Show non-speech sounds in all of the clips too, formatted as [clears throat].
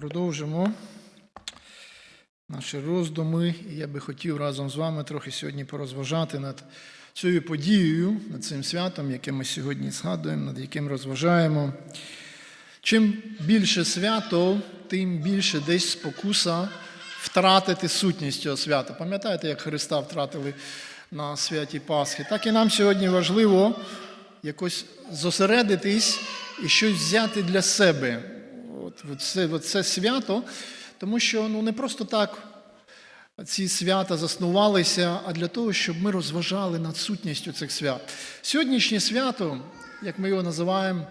продовжимо наші роздуми. І я би хотів разом з вами трохи сьогодні порозважати над цією подією, над цим святом, яке ми сьогодні згадуємо, над яким розважаємо. Чим більше свято, тим більше десь спокуса втратити сутність цього свята. Пам'ятаєте, як Христа втратили на святі Пасхи? Так і нам сьогодні важливо якось зосередитись і щось взяти для себе. От, це, це свято, тому що ну, не просто так ці свята заснувалися, а для того, щоб ми розважали над сутністю цих свят. Сьогоднішнє свято, як ми його називаємо,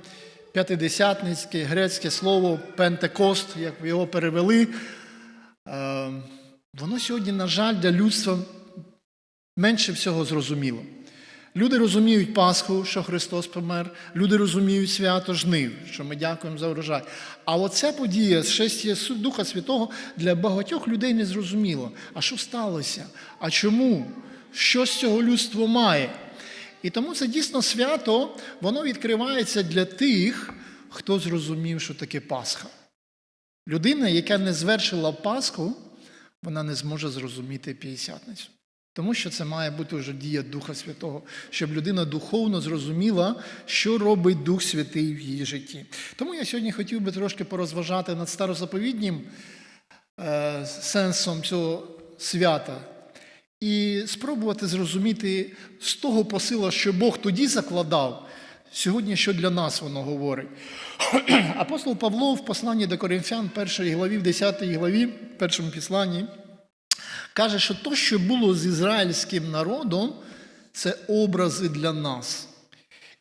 п'ятидесятницьке грецьке слово Пентекост, як його перевели, е, воно сьогодні, на жаль, для людства менше всього зрозуміло. Люди розуміють Пасху, що Христос помер, люди розуміють свято жнив, що ми дякуємо за урожай. А оця подія шестя Духа Святого для багатьох людей не зрозуміло. А що сталося? А чому? Що з цього людство має? І тому це дійсно свято, воно відкривається для тих, хто зрозумів, що таке Пасха. Людина, яка не звершила Пасху, вона не зможе зрозуміти п'ятдесятницю. Тому що це має бути вже дія Духа Святого, щоб людина духовно зрозуміла, що робить Дух Святий в її житті. Тому я сьогодні хотів би трошки порозважати над старозаповіднім е, сенсом цього свята і спробувати зрозуміти з того посила, що Бог тоді закладав, сьогодні що для нас воно говорить. Апостол Павло в посланні до Коринфян, 1 главі, в 10 главі, першому післанні, каже, що то, що було з ізраїльським народом, це образи для нас.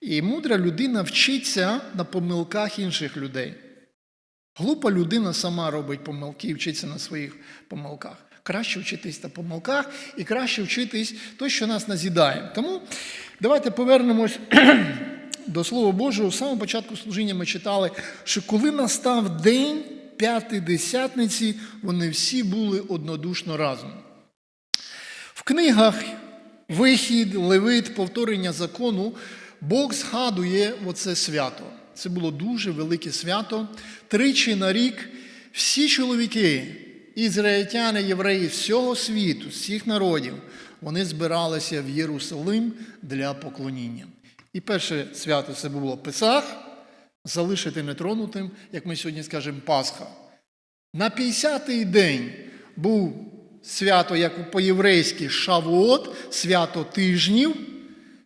І мудра людина вчиться на помилках інших людей. Глупа людина сама робить помилки і вчиться на своїх помилках. Краще вчитись на помилках і краще вчитись то, що нас назідає. Тому давайте повернемось [clears throat] до Слова Божого. В самому початку служіння ми читали, що коли настав день п'ятидесятниці, вони всі були однодушно разом. Книгах Вихід, Левит, повторення закону Бог згадує оце свято. Це було дуже велике свято. Тричі на рік всі чоловіки, ізраїльтяни, євреї всього світу, всіх народів, вони збиралися в Єрусалим для поклоніння. І перше свято це було Песах, залишити нетронутим, як ми сьогодні скажемо, Пасха. На 50-й день був свято, як по-єврейськи, Шавуот, свято тижнів.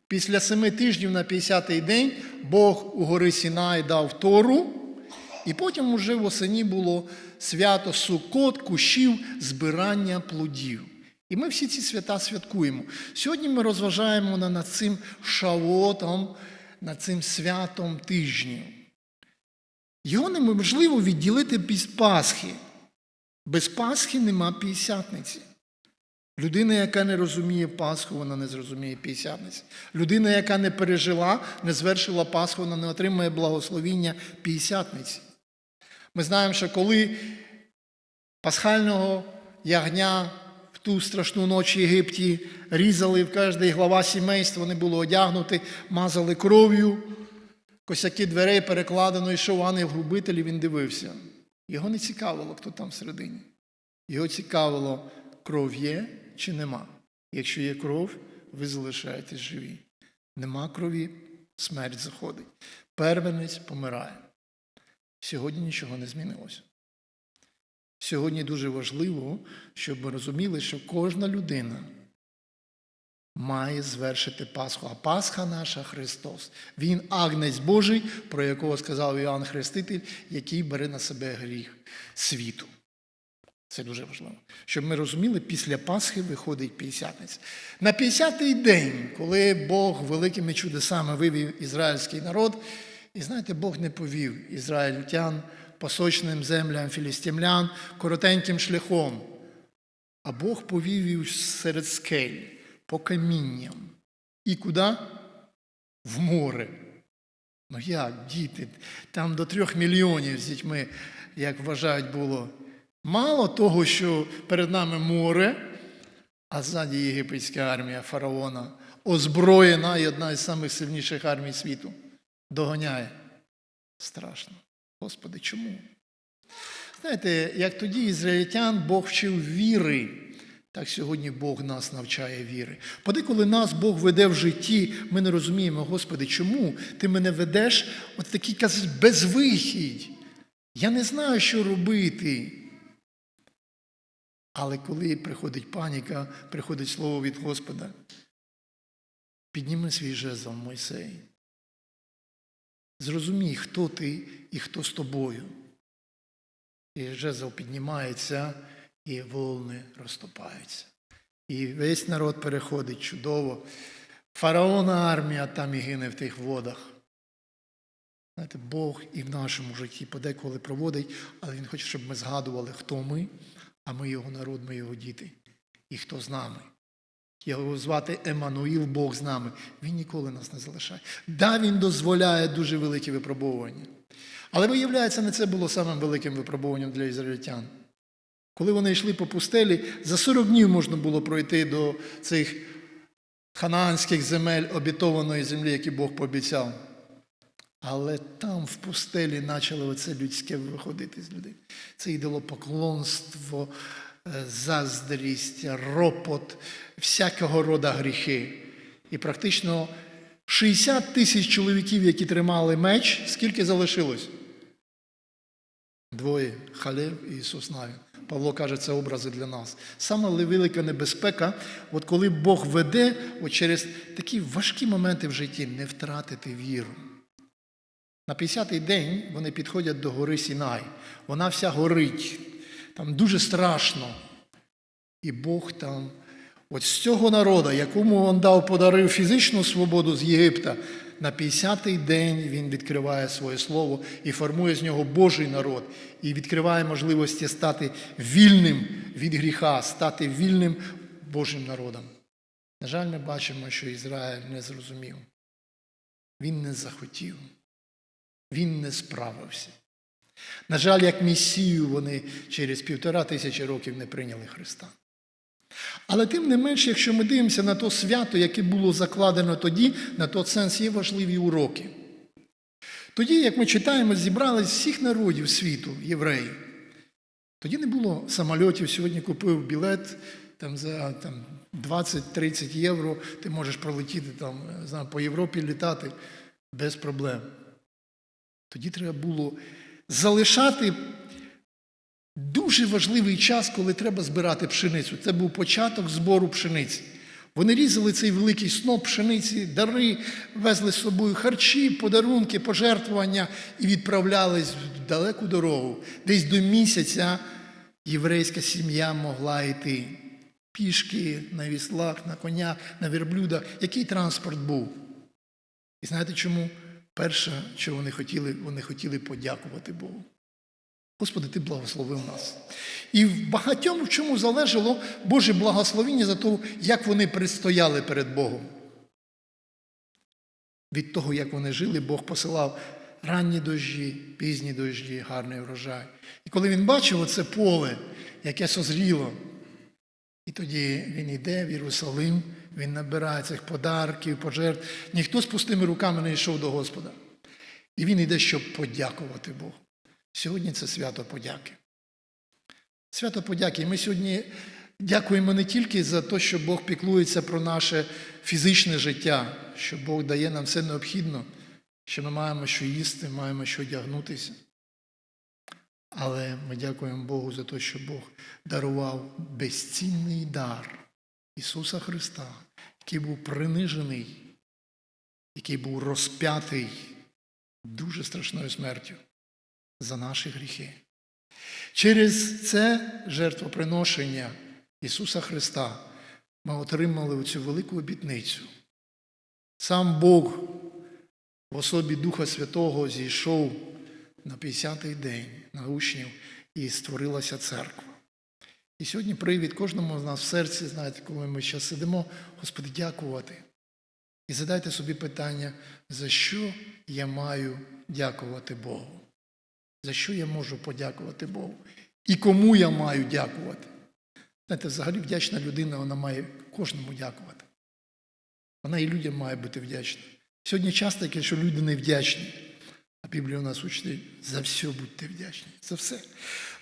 Після семи тижнів на 50-й день Бог у гори Сінай дав Тору, і потім уже в осені було свято Сукот, кущів, збирання плодів. І ми всі ці свята святкуємо. Сьогодні ми розважаємо над цим шавотом, над цим святом тижнів. Його неможливо відділити без Пасхи. Без Пасхи нема п'ятдесятниці. Людина, яка не розуміє Пасху, вона не зрозуміє п'ятдесятниці. Людина, яка не пережила, не звершила Пасху, вона не отримує благословіння п'ятдесятниці. Ми знаємо, що коли пасхального ягня в ту страшну ніч в Єгипті різали в кожній глава сімейства, вони були одягнуті, мазали кров'ю, косяки дверей перекладено, йшов ангел грубитель, він дивився. Його не цікавило, хто там всередині. Його цікавило, кров є чи нема. Якщо є кров, ви залишаєтесь живі. Нема крові, смерть заходить. Первенець помирає. Сьогодні нічого не змінилося. Сьогодні дуже важливо, щоб ми розуміли, що кожна людина має звершити Пасху. А Пасха наша Христос. Він агнець Божий, про якого сказав Іоанн Хреститель, який бере на себе гріх світу. Це дуже важливо. Щоб ми розуміли, після Пасхи виходить п'ятдесятниця. На 50-й день, коли Бог великими чудесами вивів ізраїльський народ, і знаєте, Бог не повів ізраїльтян по сочним землям філістимлян коротеньким шляхом, а Бог повів їх серед скель по камінням. І куди? В море. Ну як, діти, там до трьох мільйонів з дітьми, як вважають, було. Мало того, що перед нами море, а ззаді єгипетська армія фараона, озброєна і одна із найсильніших армій світу, доганяє. Страшно. Господи, чому? Знаєте, як тоді ізраїльтян Бог вчив віри, так сьогодні Бог нас навчає віри. Подеколи нас Бог веде в житті, ми не розуміємо, Господи, чому ти мене ведеш от такий безвихідь. Я не знаю, що робити. Але коли приходить паніка, приходить слово від Господа, підніми свій жезл, Мойсей. Зрозумій, хто ти і хто з тобою. І жезл піднімається, і волни розступаються. І весь народ переходить чудово. Фараона армія там і гине в тих водах. Знаєте, Бог і в нашому житті подеколи проводить, але Він хоче, щоб ми згадували, хто ми, а ми його народ, ми його діти. І хто з нами. Його звати Еммануїл, Бог з нами. Він ніколи нас не залишає. Да, він дозволяє дуже великі випробування. Але виявляється, не це було самим великим випробуванням для ізраїльтян. Коли вони йшли по пустелі, за 40 днів можна було пройти до цих ханаанських земель обітованої землі, які Бог пообіцяв. Але там в пустелі почало оце людське виходити з людей. Це ідолопоклонство, е, заздрість, ропот, всякого рода гріхи. І практично 60 тисяч чоловіків, які тримали меч, скільки залишилось? Двоє Халев і Ісус Навін. Павло каже, це образи для нас. Саме велика небезпека, от коли Бог веде, от через такі важкі моменти в житті не втратити віру. На 50-й день вони підходять до гори Сінай. Вона вся горить, там дуже страшно. І Бог там, от з цього народу, якому він дав подарив фізичну свободу з Єгипта, на 50-й день він відкриває своє слово і формує з нього Божий народ, і відкриває можливості стати вільним від гріха, стати вільним Божим народом. На жаль, ми бачимо, що Ізраїль не зрозумів. Він не захотів. Він не справився. На жаль, як Месію вони через півтора тисячі років не прийняли Христа. Але тим не менш, якщо ми дивимося на то свято, яке було закладено тоді, на той сенс є важливі уроки. Тоді, як ми читаємо, зібрались всіх народів світу, євреї. Тоді не було самольотів, сьогодні купив білет там, за там, 20-30 євро, ти можеш пролетіти там, знаю, по Європі літати без проблем. Тоді треба було залишати дуже важливий час, коли треба збирати пшеницю. Це був початок збору пшениці. Вони різали цей великий сноп пшениці, дари, везли з собою харчі, подарунки, пожертвування і відправлялись в далеку дорогу. Десь до місяця єврейська сім'я могла йти пішки, на віслах, на конях, на верблюдах. Який транспорт був? І знаєте чому? Перше, що вони хотіли, вони хотіли подякувати Богу. Господи, Ти благословив нас. І в багатьом в чому залежало Боже благословіння за те, як вони предстояли перед Богом. Від того, як вони жили, Бог посилав ранні дощі, пізні дощі, гарний врожай. І коли він бачив оце поле, яке созріло, і тоді він йде в Єрусалим, він набирає цих подарків, пожертв. Ніхто з пустими руками не йшов до Господа. І він йде, щоб подякувати Богу. Сьогодні це свято подяки. Свято подяки. Ми сьогодні дякуємо не тільки за те, що Бог піклується про наше фізичне життя, що Бог дає нам все необхідне, що ми маємо що їсти, маємо що одягнутися. Але ми дякуємо Богу за те, що Бог дарував безцінний дар Ісуса Христа, який був принижений, який був розп'ятий дуже страшною смертю за наші гріхи. Через це жертвоприношення Ісуса Христа ми отримали цю велику обітницю. Сам Бог в особі Духа Святого зійшов на 50-й день на учнів і створилася церква. І сьогодні привід кожному з нас в серці, знаєте, коли ми зараз сидимо, Господи, дякувати. І задайте собі питання, за що я маю дякувати Богу? За що я можу подякувати Богу? І кому я маю дякувати? Знаєте, взагалі вдячна людина, вона має кожному дякувати. Вона і людям має бути вдячна. Сьогодні часто таке, що люди не вдячні. А Біблія у нас учить за все будьте вдячні. За все.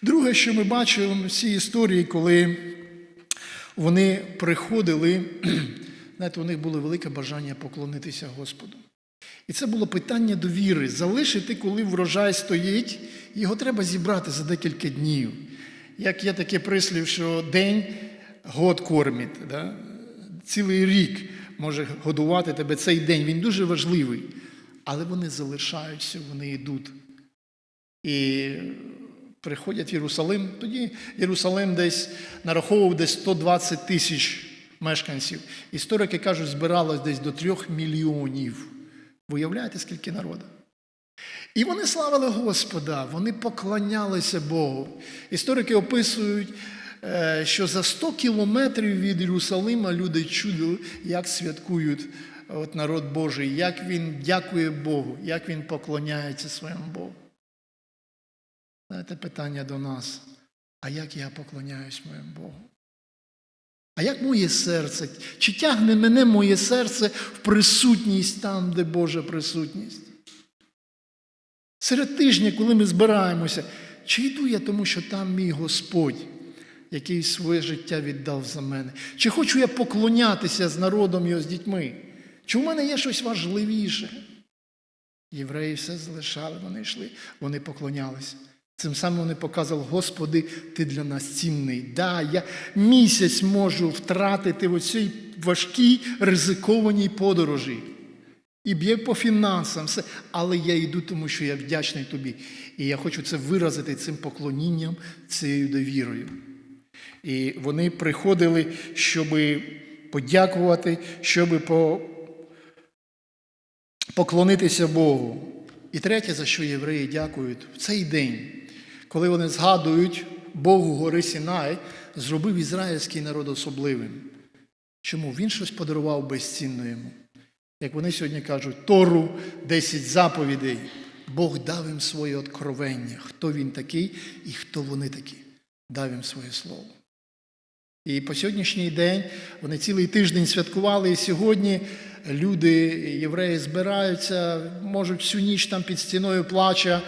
Друге, що ми бачимо в цій історії, коли вони приходили, [clears throat] знаєте, у них було велике бажання поклонитися Господу. І це було питання довіри. Залишити, коли врожай стоїть, його треба зібрати за декілька днів. Як є таке прислів, що день год кормить, да? цілий рік може годувати тебе цей день. Він дуже важливий. Але вони залишаються, вони йдуть. І приходять в Єрусалим. Тоді Єрусалим десь нараховував десь 120 тисяч мешканців. Історики кажуть, збиралось десь до трьох мільйонів. Ви уявляєте, скільки народу? І вони славили Господа, вони поклонялися Богу. Історики описують, е, що за 100 кілометрів від Єрусалима люди чули, як святкують от народ Божий, як він дякує Богу, як він поклоняється своєму Богу. Знаєте, питання до нас, а як я поклоняюсь моєму Богу? А як моє серце? Чи тягне мене моє серце в присутність там, де Божа присутність? Серед тижня, коли ми збираємося, чи йду я тому, що там мій Господь, який своє життя віддав за мене? Чи хочу я поклонятися з народом його з дітьми? Чи в мене є щось важливіше? Євреї все залишали, вони йшли, вони поклонялися. Цим самим вони показали, Господи, Ти для нас цінний. Да, я місяць можу втратити в цій важкій ризикованій подорожі. І б'є по фінансам, все. але я йду, тому що я вдячний тобі. І я хочу це виразити цим поклонінням, цією довірою. І вони приходили, щоб подякувати, щоб по... поклонитися Богу. І третє, за що євреї дякують, в цей день, коли вони згадують Богу гори Сінай, зробив ізраїльський народ особливим. Чому? Він щось подарував безцінно йому. Як вони сьогодні кажуть, Тору, 10 заповідей. Бог дав їм своє откровення, хто він такий і хто вони такі. Дав їм своє слово. І по сьогоднішній день вони цілий тиждень святкували, і сьогодні люди, євреї, збираються, можуть всю ніч там під стіною плача,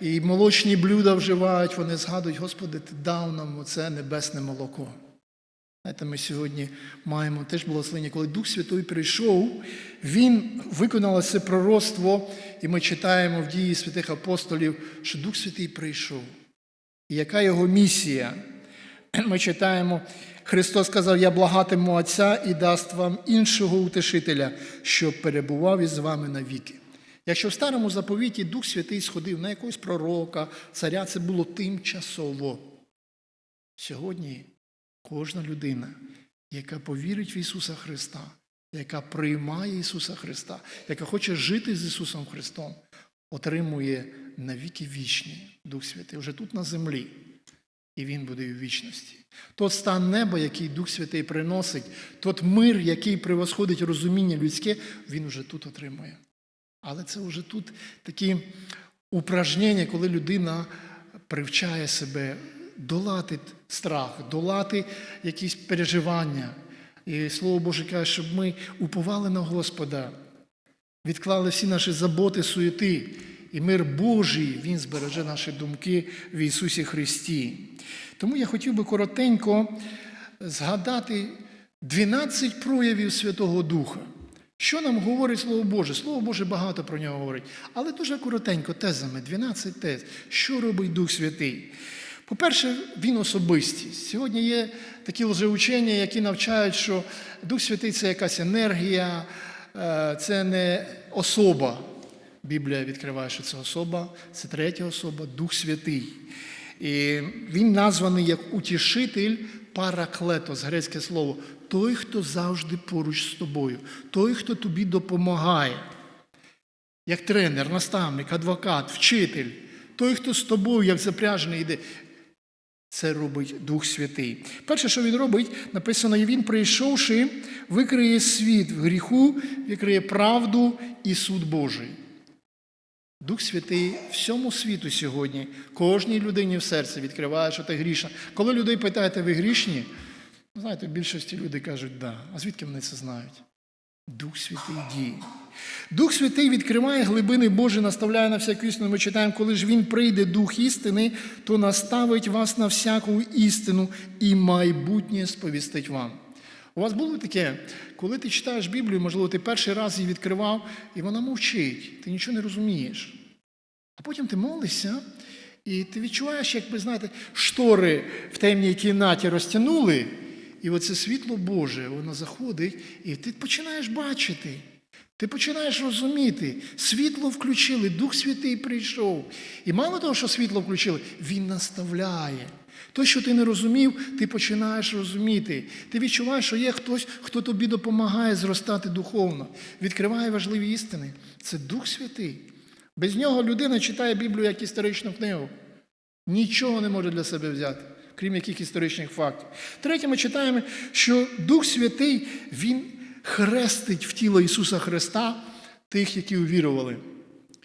і молочні блюда вживають, вони згадують, Господи, Ти дав нам оце небесне молоко. Знаєте, ми сьогодні маємо теж благословення, коли Дух Святий прийшов, Він виконав це пророцтво, і ми читаємо в дії святих апостолів, що Дух Святий прийшов. І яка його місія? Ми читаємо, Христос сказав: Я благатиму Отця і дасть вам іншого утешителя, щоб перебував із вами навіки. Якщо в старому заповіті Дух Святий сходив на якогось пророка, царя, це було тимчасово. Сьогодні кожна людина, яка повірить в Ісуса Христа, яка приймає Ісуса Христа, яка хоче жити з Ісусом Христом, отримує навіки вічні Дух Святий вже тут на землі. І він буде в вічності. Тот стан неба, який Дух Святий приносить, тот мир, який превосходить розуміння людське, він вже тут отримує. Але це вже тут такі упражнення, коли людина привчає себе долати страх, долати якісь переживання. І Слово Боже каже, щоб ми уповали на Господа, відклали всі наші заботи, суєти. І мир Божий, Він збереже наші думки в Ісусі Христі. Тому я хотів би коротенько згадати 12 проявів Святого Духа. Що нам говорить Слово Боже? Слово Боже багато про нього говорить, але дуже коротенько, тезами, 12 тез. Що робить Дух Святий? По-перше, він особистість. Сьогодні є такі лжеучення, які навчають, що Дух Святий це якась енергія, це не особа. Біблія відкриває, що це особа, це третя особа, Дух Святий. І Він названий як утішитель параклетос, грецьке слово, той, хто завжди поруч з тобою, той, хто тобі допомагає, як тренер, наставник, адвокат, вчитель, той, хто з тобою, як запряжений йде. Це робить Дух Святий. Перше, що він робить, написано, і він, прийшовши, викриє світ в гріху, викриє правду і суд Божий. Дух Святий всьому світу сьогодні, кожній людині в серці відкриває, що ти грішна. Коли людей питаєте, ви грішні, ну, знаєте, в більшості людей кажуть, да. А звідки вони це знають? Дух Святий діє. Дух Святий відкриває глибини Божі, наставляє на всяку істину. Ми читаємо, коли ж він прийде, Дух істини, то наставить вас на всяку істину і майбутнє сповістить вам. У вас було таке, коли ти читаєш Біблію, можливо, ти перший раз її відкривав, і вона мовчить, ти нічого не розумієш. А потім ти молишся, і ти відчуваєш, якби, знаєте, штори в темній кімнаті розтягнули, і оце світло Боже, воно заходить, і ти починаєш бачити. Ти починаєш розуміти, світло включили, Дух Святий прийшов. І мало того, що світло включили, Він наставляє. То, що ти не розумів, ти починаєш розуміти. Ти відчуваєш, що є хтось, хто тобі допомагає зростати духовно, відкриває важливі істини. Це Дух Святий. Без нього людина читає Біблію як історичну книгу. Нічого не може для себе взяти, крім яких історичних фактів. Третє, ми читаємо, що Дух Святий, Він хрестить в тіло Ісуса Христа тих, які увірували.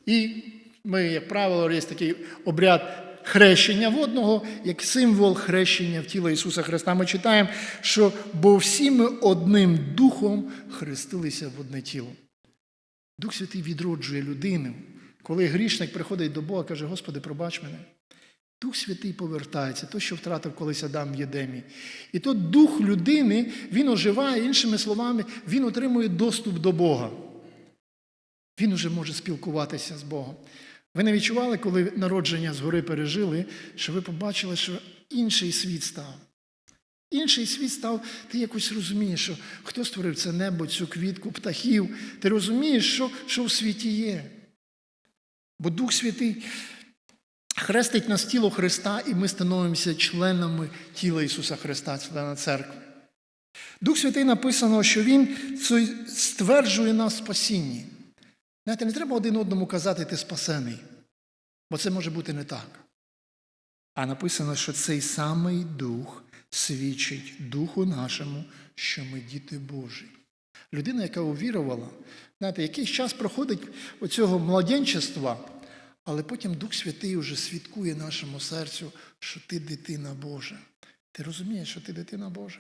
І ми, як правило, є такий обряд хрещення водного, як символ хрещення в тіло Ісуса Христа. Ми читаємо, що бо всі ми одним духом хрестилися в одне тіло. Дух Святий відроджує людину. Коли грішник приходить до Бога, каже, Господи, пробач мене. Дух Святий повертається, то, що втратив колись Адам в Єдемі. І то дух людини, він оживає, іншими словами, він отримує доступ до Бога. Він уже може спілкуватися з Богом. Ви не відчували, коли народження згори пережили, що ви побачили, що інший світ став. Інший світ став, ти якось розумієш, що хто створив це небо, цю квітку, птахів. Ти розумієш, що, що в світі є. Бо Дух Святий хрестить нас тіло Христа, і ми становимося членами тіла Ісуса Христа, члена церкви. Дух Святий написано, що Він стверджує нас в спасінні. Знаєте, не треба один одному казати, ти спасений, бо це може бути не так. А написано, що цей самий Дух свідчить Духу нашому, що ми діти Божі. Людина, яка увірувала, знаєте, якийсь час проходить оцього младенчества, але потім Дух Святий вже свідкує нашому серцю, що ти дитина Божа. Ти розумієш, що ти дитина Божа.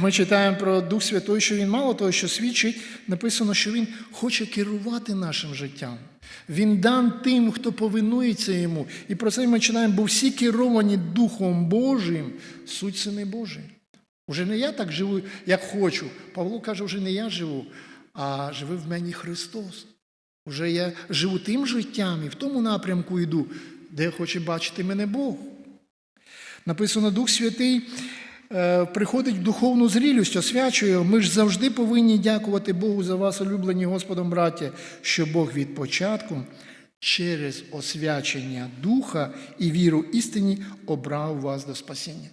Ми читаємо про Дух Святой, що Він мало того, що свідчить, написано, що Він хоче керувати нашим життям. Він дан тим, хто повинується йому. І про це ми читаємо, бо всі керовані Духом Божим, суть сини Божі. Уже не я так живу, як хочу. Павло каже, вже не я живу, а живе в мені Христос. Уже я живу тим життям і в тому напрямку йду, де хоче бачити мене Бог. Написано, Дух Святий е, приходить в духовну зрілість, освячує. Ми ж завжди повинні дякувати Богу за вас, улюблені Господом, браття, що Бог від початку через освячення Духа і віру істині обрав вас до спасіння.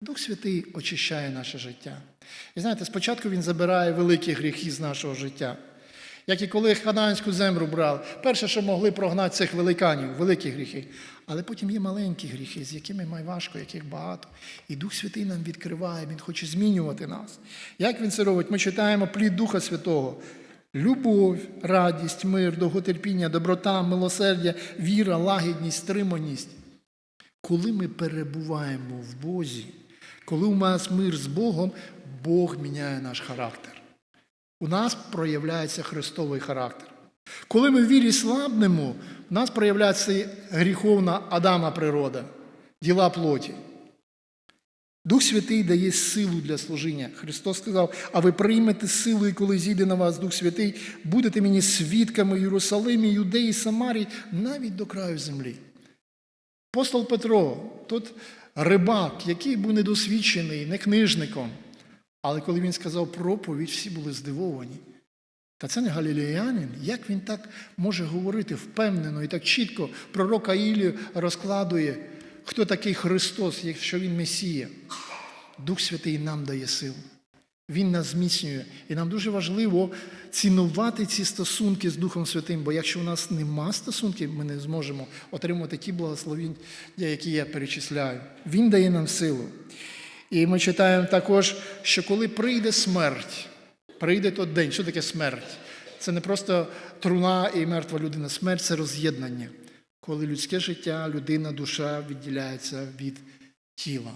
Дух Святий очищає наше життя. І знаєте, спочатку Він забирає великі гріхи з нашого життя. Як і коли ханаанську землю брали, перше, що могли прогнати цих великанів, великі гріхи. Але потім є маленькі гріхи, з якими майважко, яких багато. І Дух Святий нам відкриває, Він хоче змінювати нас. Як він це робить? Ми читаємо плід Духа Святого. Любов, радість, мир, довготерпіння, доброта, милосердя, віра, лагідність, стриманість. Коли ми перебуваємо в Бозі, коли у нас мир з Богом, Бог міняє наш характер. У нас проявляється Христовий характер. Коли ми в вірі слабнемо, в нас проявляється гріховна Адама природа, діла плоті. Дух Святий дає силу для служіння. Христос сказав, а ви приймете силу, і коли зійде на вас Дух Святий, будете мені свідками Єрусалимі, Юдеї, Самарії, навіть до краю землі. Апостол Петро, тут рибак, який був недосвідчений, не книжником. Але коли він сказав проповідь, всі були здивовані. Та це не галілеянин. Як він так може говорити впевнено і так чітко пророка Ілію розкладує, хто такий Христос, якщо Він Месія? Дух Святий нам дає силу. Він нас зміцнює. І нам дуже важливо цінувати ці стосунки з Духом Святим, бо якщо у нас нема стосунків, ми не зможемо отримати ті благословіння, які я перечисляю. Він дає нам силу. І ми читаємо також, що коли прийде смерть, прийде той день. Що таке смерть? Це не просто труна і мертва людина. Смерть це роз'єднання, коли людське життя, людина, душа відділяється від тіла.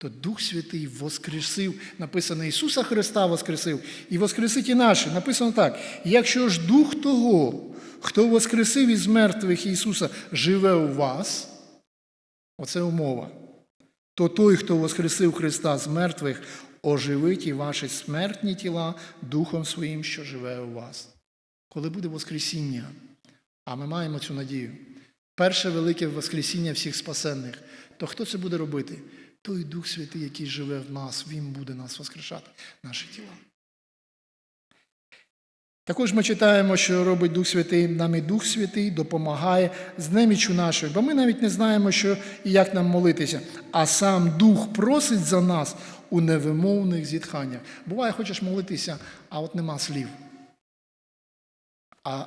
то Дух Святий воскресив, написано Ісуса Христа воскресив, і воскресить і наші. Написано так: якщо ж Дух того, хто воскресив із мертвих Ісуса, живе у вас, оце умова, то той, хто воскресив Христа з мертвих, оживить і ваші смертні тіла Духом Своїм, що живе у вас. Коли буде Воскресіння, а ми маємо цю надію, перше велике Воскресіння всіх спасенних, то хто це буде робити? Той Дух Святий, який живе в нас, Він буде нас воскрешати, наші тіла. Також ми читаємо, що робить Дух Святий, нам і Дух Святий допомагає з немічу нашою, бо ми навіть не знаємо, що і як нам молитися. А сам Дух просить за нас у невимовних зітханнях. Буває, хочеш молитися, а от нема слів. А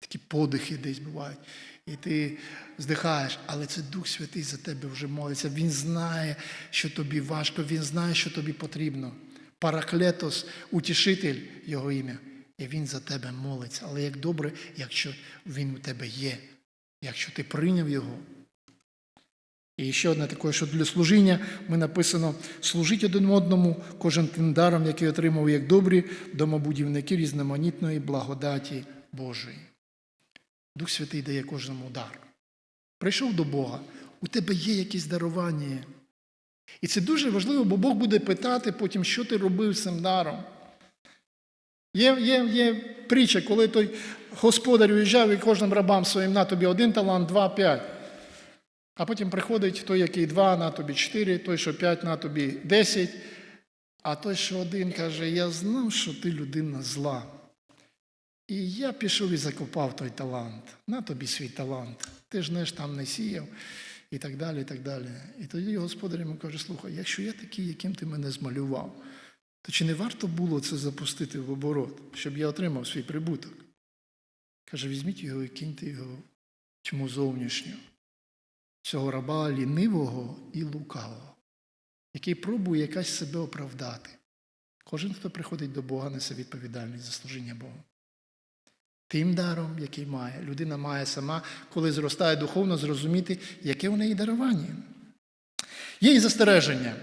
такі подихи десь бувають. І ти здихаєш, але це Дух Святий за тебе вже молиться. Він знає, що тобі важко, він знає, що тобі потрібно. Параклетос, утішитель його ім'я. І він за тебе молиться. Але як добре, якщо він у тебе є, якщо ти прийняв його. І ще одне таке, що для служіння ми написано: служіть один одному, кожен тим даром, який отримав як добрі домобудівники різноманітної благодаті Божої. Дух Святий дає кожному дар. Прийшов до Бога, у тебе є якісь дарування. І це дуже важливо, бо Бог буде питати потім, що ти робив з цим даром. Є, є, є притча, коли той господар уїжджав і кожним рабам своїм на тобі один талант, два, п'ять. А потім приходить той, який два, на тобі чотири, той, що п'ять, на тобі десять. А той, що один, каже, я знав, що ти людина зла. І я пішов і закопав той талант. На тобі свій талант. Ти ж не ж там не сіяв, і так далі. І так далі. І тоді господар йому каже: слухай, якщо я такий, яким ти мене змалював, то чи не варто було це запустити в оборот, щоб я отримав свій прибуток? Каже, візьміть його і киньте його тьму зовнішню, цього раба лінивого і лукавого, який пробує якась себе оправдати. Кожен, хто приходить до Бога, несе відповідальність за служіння Богу. Тим даром, який має, людина має сама, коли зростає духовно, зрозуміти, яке у неї дарування. Є і застереження.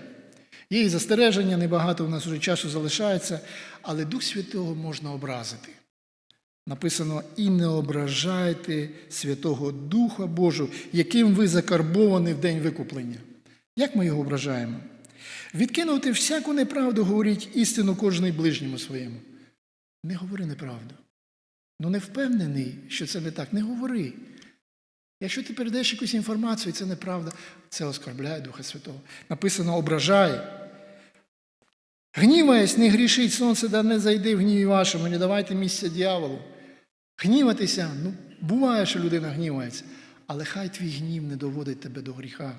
Є і застереження, небагато в нас вже часу залишається, але Дух Святого можна образити. Написано: і не ображайте Святого Духа Божого, яким ви закарбовані в день викуплення. Як ми його ображаємо? Відкинути всяку неправду, говоріть істину кожній ближньому своєму. Не говори неправду. Ну не впевнений, що це не так. Не говори. Якщо ти передаєш якусь інформацію, і це неправда, це оскорбляє Духа Святого. Написано ображає. Гніваясь, не грішіть, сонце да не зайди в гніві вашому, не давайте місця дьяволу. Гніватися, ну, буває, що людина гнівається, але хай твій гнів не доводить тебе до гріха.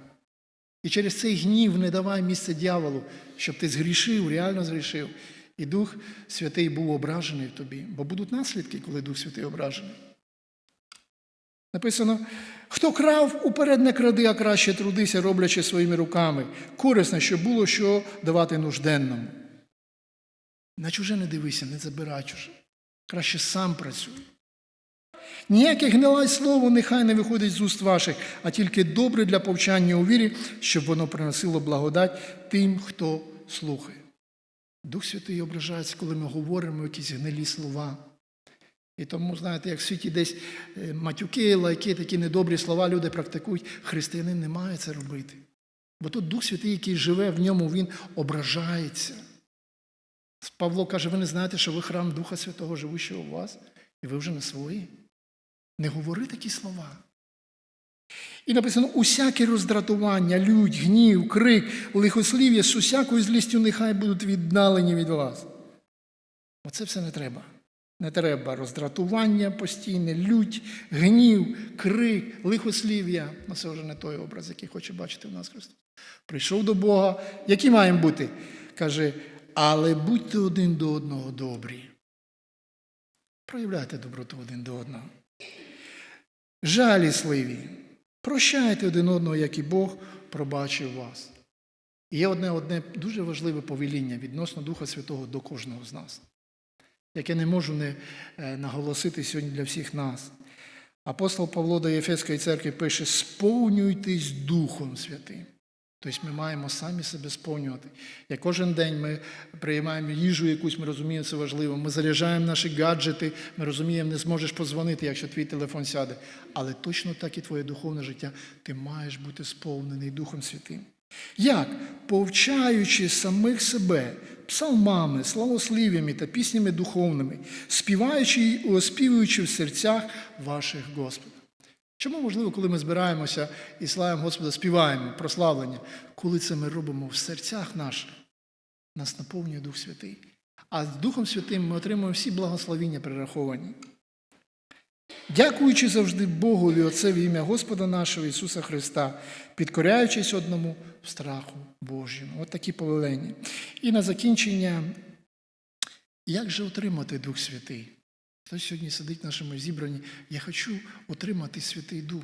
І через цей гнів не давай місця дьяволу, щоб ти згрішив, реально згрішив. І Дух Святий був ображений в тобі, бо будуть наслідки, коли Дух Святий ображений. Написано, хто крав, уперед не кради, а краще трудися, роблячи своїми руками. Корисно, щоб було що давати нужденному. На чуже не дивися, не забирай чуже. Краще сам працюй. Ніяке гнилай слово нехай не виходить з уст ваших, а тільки добре для повчання у вірі, щоб воно приносило благодать тим, хто слухає. Дух Святий ображається, коли ми говоримо якісь гнилі слова. І тому, знаєте, як в світі десь е, матюки, лайки, такі недобрі слова люди практикують, християнин не має це робити. Бо тут Дух Святий, який живе в ньому, він ображається. Павло каже, ви не знаєте, що ви храм Духа Святого, живущого у вас, і ви вже не свої. Не говори такі слова. І написано: усяке роздратування, лють, гнів, крик, лихослів'я з усякою злістю нехай будуть віддалені від вас. Оце все не треба. Не треба роздратування постійне, лють, гнів, крик, лихослів'я. Ну, це вже не той образ, який хоче бачити в нас Христос. Прийшов до Бога. Які маємо бути? Каже, але будьте один до одного добрі. Проявляйте доброту один до одного. Жалісливі. Прощайте один одного, як і Бог пробачив вас. І є одне одне дуже важливе повеління відносно Духа Святого до кожного з нас, яке не можу не е, наголосити сьогодні для всіх нас. Апостол Павло до Єфеської церкви пише: сповнюйтесь Духом Святим. Тобто ми маємо самі себе сповнювати. Як кожен день ми приймаємо їжу якусь, ми розуміємо, це важливо. Ми заряджаємо наші гаджети, ми розуміємо, не зможеш позвонити, якщо твій телефон сяде. Але точно так і твоє духовне життя. Ти маєш бути сповнений Духом Святим. Як? Повчаючи самих себе псалмами, славослів'ями та піснями духовними, співаючи і оспівуючи в серцях ваших Господа. Чому важливо, коли ми збираємося і славимо Господа, співаємо прославлення, коли це ми робимо в серцях наших, нас наповнює Дух Святий. А з Духом Святим ми отримуємо всі благословіння перераховані. Дякуючи завжди Богові Отцеві в ім'я Господа нашого Ісуса Христа, підкоряючись одному в страху Божому. От такі повелення. І на закінчення, як же отримати Дух Святий? Хтось сьогодні сидить в нашому зібранні, я хочу отримати Святий Дух.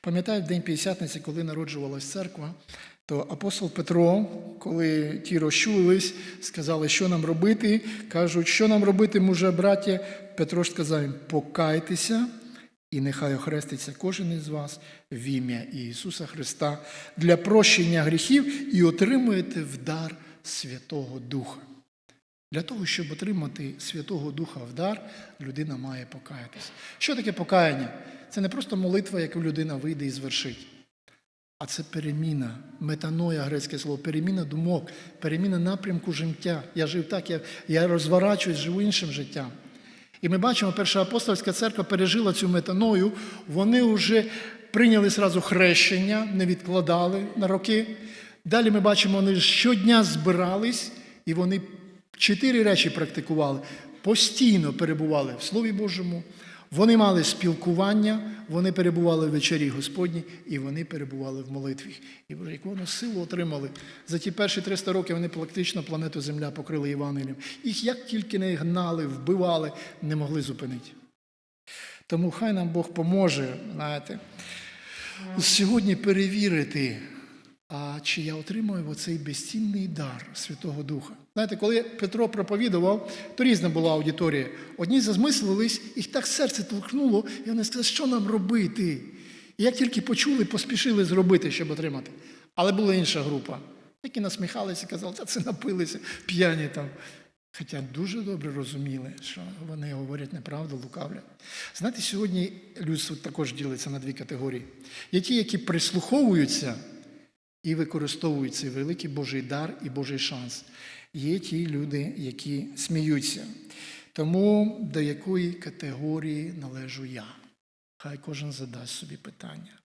Пам'ятаю, в День П'ятдесятниці, коли народжувалась церква, то апостол Петро, коли ті розчулились, сказали, що нам робити, кажуть, що нам робити, муже, браття. Петро ж сказав їм, покайтеся, і нехай охреститься кожен із вас в ім'я Ісуса Христа для прощення гріхів і отримуєте в дар Святого Духа. Для того, щоб отримати Святого Духа в дар, людина має покаятися. Що таке покаяння? Це не просто молитва, яку людина вийде і звершить. А це переміна, метаноя, грецьке слово, переміна думок, переміна напрямку життя. Я жив так, я, я розворачуюсь, живу іншим життям. І ми бачимо, перша апостольська церква пережила цю метаною, вони вже прийняли зразу хрещення, не відкладали на роки. Далі ми бачимо, вони щодня збирались, і вони чотири речі практикували. Постійно перебували в Слові Божому, вони мали спілкування, вони перебували в вечері Господні, і вони перебували в молитві. І Боже, яку вони силу отримали. За ті перші 300 років вони практично планету Земля покрили Євангелієм. Їх як тільки не гнали, вбивали, не могли зупинити. Тому хай нам Бог поможе, знаєте, сьогодні перевірити, а чи я отримую оцей безцінний дар Святого Духа. Знаєте, коли Петро проповідував, то різна була аудиторія. Одні зазмислились, їх так серце толкнуло, і вони сказали, що нам робити. І як тільки почули, поспішили зробити, щоб отримати. Але була інша група, які насміхалися і казали, та це напилися, п'яні там. Хоча дуже добре розуміли, що вони говорять неправду, лукавлять. Знаєте, сьогодні людство також ділиться на дві категорії. Є ті, які прислуховуються і використовують цей великий Божий дар і Божий шанс. Є ті люди, які сміються. Тому до якої категорії належу я? Хай кожен задасть собі питання.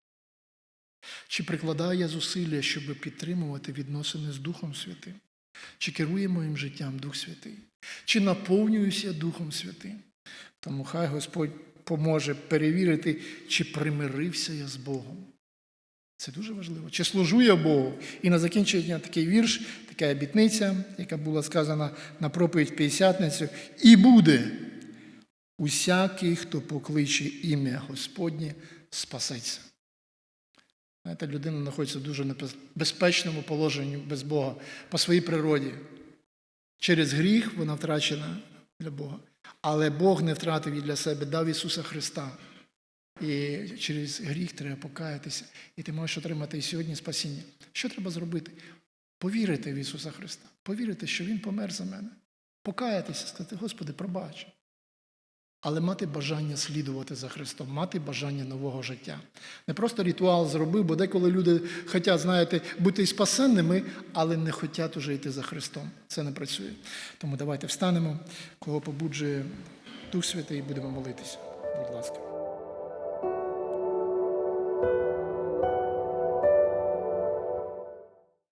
Чи прикладаю я зусилля, щоб підтримувати відносини з Духом Святим? Чи керує моїм життям Дух Святий? Чи наповнююся Духом Святим? Тому хай Господь поможе перевірити, чи примирився я з Богом. Це дуже важливо. Чи служу я Богу? І на закінчення такий вірш, така обітниця, яка була сказана на проповідь П'ятдесятницю, і буде усякий, хто покличе ім'я Господнє, спасеться. Знаєте, людина знаходиться в дуже небезпечному положенні без Бога по своїй природі. Через гріх вона втрачена для Бога. Але Бог не втратив її для себе, дав Ісуса Христа. І через гріх треба покаятися. І ти можеш отримати і сьогодні спасіння. Що треба зробити? Повірити в Ісуса Христа. Повірити, що Він помер за мене. Покаятися, сказати, Господи, пробач. Але мати бажання слідувати за Христом, мати бажання нового життя. Не просто ритуал зробив, бо деколи люди хочуть, знаєте, бути і спасенними, але не хочуть уже йти за Христом. Це не працює. Тому давайте встанемо, кого побуджує Дух Святий, будемо молитися. Будь ласка.